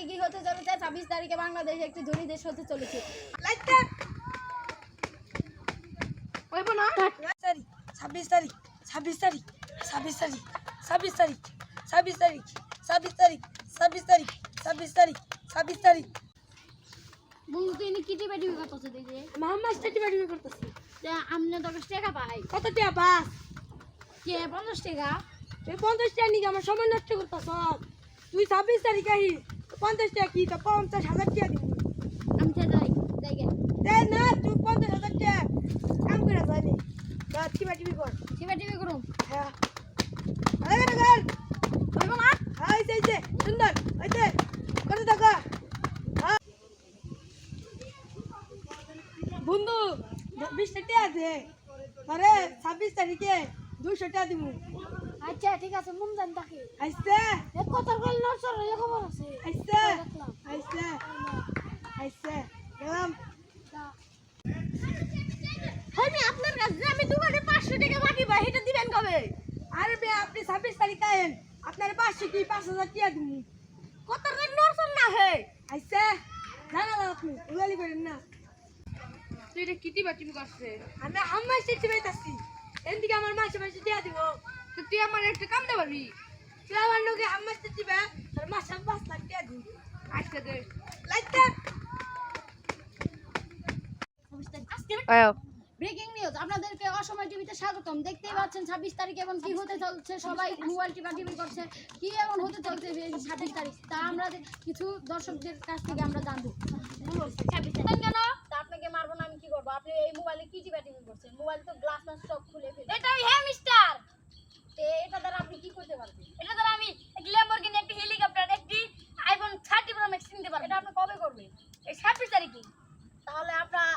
তারিখে কি হতে চলেছে? ছাব্বিশ তারিখে বাংলাদেশ একটি ধনী দেশ হতে চলেছে। ছাব্বিশ তারিখ ছাব্বিশ তারিখ ছাব্বিশ তারিখ ছাব্বিশ তারিখ ছাব্বিশ তারিখ ছাব্বিশ তারিখ ছাব্বিশ তারিখ ছাব্বিশ তারিখ ছাব্বিশ তারিখ কিটি বেটি করতেছে দেখে মোহাম্মদ স্টেটি বাড়ি করতেছি আমনে দশ টাকা পাই কত টাকা কে পঞ্চাশ টাকা? তুই পঞ্চাশ টাকা নিয়ে আমার সময় নষ্ট করতেছ। তুই ছাব্বিশ তারিখ আহি পঞ্চাশ টাকা কি? তো পঞ্চাশ হাজার টাকা দিবি। আমি তো যাই দেখে দেখ না তুই পঞ্চাশ হাজার টাকা। কাম করে যায়নি যা টিপা কর। টিপা টিপি করুম। হ্যাঁ। আরে হইব না হ্যাঁ এই যে, সুন্দর। এই যে করে দেখো হ্যাঁ। বন্ধু বিশটা টাকা দে আরে ছাব্বিশ তারিখে দুশো টাকা দিব। আচ্ছা ঠিক আছে মন জান তাকে। আইসে এ কত কল নরসর এ খবর আছে। আইসে দেখলাম। আইসে আইসে গেলাম। আমি আপনার কাছে আমি দোকানে পাঁচশো টাকা বাকি পাই এটা দিবেন কবে? আরে বে আপনি ছাব্বিশ তারিখ আয়েন। আপনার পাঁচশো কি পাঁচ হাজার টাকা দিব কত কল নরসর না হে আইসে জানা না আপনি উগালি করেন না। তুই এটা কিটি বাটি করছে? আমি আমার সিটি পাইতাছি। এদিকে আমার মাসে মাসে টাকা দিব। তো তুই আমার একটা কাম দে পারবি তুই আমার লোকে আমার সিটি বে আর মাসে পাঁচ লাখ টাকা দিব। আজকে দে। ব্রেকিং নিউজ আপনাদেরকে অসময় টিভিতে স্বাগতম। দেখতেই পাচ্ছেন ছাব্বিশ তারিখ এবং কি হতে চলছে? সবাই মোবাইল টিপা টিভি করছে। কি এমন হতে চলছে ছাব্বিশ তারিখ? তা আমরা কিছু দর্শকদের কাছ থেকে আমরা জানব। কেন? তা আপনাকে মারবো না আমি কি করব? আপনি এই মোবাইলে কি টিপা টিভি করছেন? মোবাইল তো গ্লাস সব খুলে ফেলে এটা হ্যাঁ মিস্টার এটা দ্বারা আপনি কি করতে পারবেন এটা দ্বারা আমি একটি ল্যাম্বরগিনি একটি হেলিকপ্টার একটি আইফোন থার্টি প্রো ম্যাক্স কিনতে পারব এটা আপনি কবে করবেন এই ছাব্বিশ তারিখে তাহলে আপনারা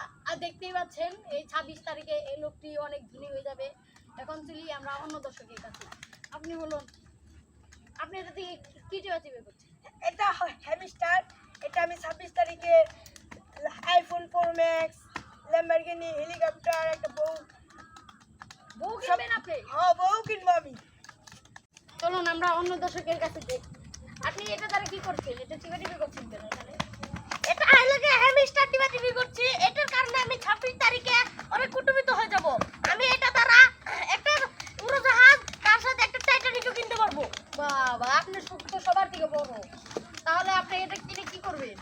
আর এই ছাব্বিশ তারিখে এই লোকটি অনেক ধনী হয়ে যাবে। এখন চলি আমরা অন্য দর্শকের কাছে। আপনি বলুন আপনি এটা থেকে কি চেয়ে করছেন? এটা হ্যামিস্টার এটা আমি ছাব্বিশ তারিখে iPhone four max Lamborghini helicopter একটা বউ। বউ কিনবেন আপনি? হ্যাঁ বউ কিনবো আমি। চলুন আমরা অন্য দর্শকের কাছে দেখি আপনি এটা দ্বারা কি করছেন? এটা টিপে টিপে করছেন কেন এখানে এটা আইলাকে হ্যাঁ মিস্টার টিভা টিভি করছি এটার কারণে আমি ছাব্বিশ তারিখে অনেক কুটুমিত হয়ে যাব আমি এটা দ্বারা একটা উড়োজাহাজ তার সাথে একটা টাইটানিকও কিনতে পারব বাবা আপনার সুখ তো সবার থেকে বড়। তাহলে আপনি এটা কিনে কি করবেন?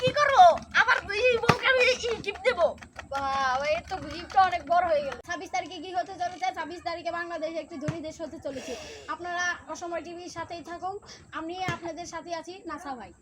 কি করব? আবার এই বউকে আমি গিফট দেবো। তো গিফটটা অনেক বড় হয়ে গেল। ছাব্বিশ তারিখে কি হতে চলেছে? ছাব্বিশ তারিখে বাংলাদেশ একটি ধনী দেশ হতে চলেছে। আপনারা অসময় টিভির সাথেই থাকুন। আমি আপনাদের সাথে আছি নাসা ভাই।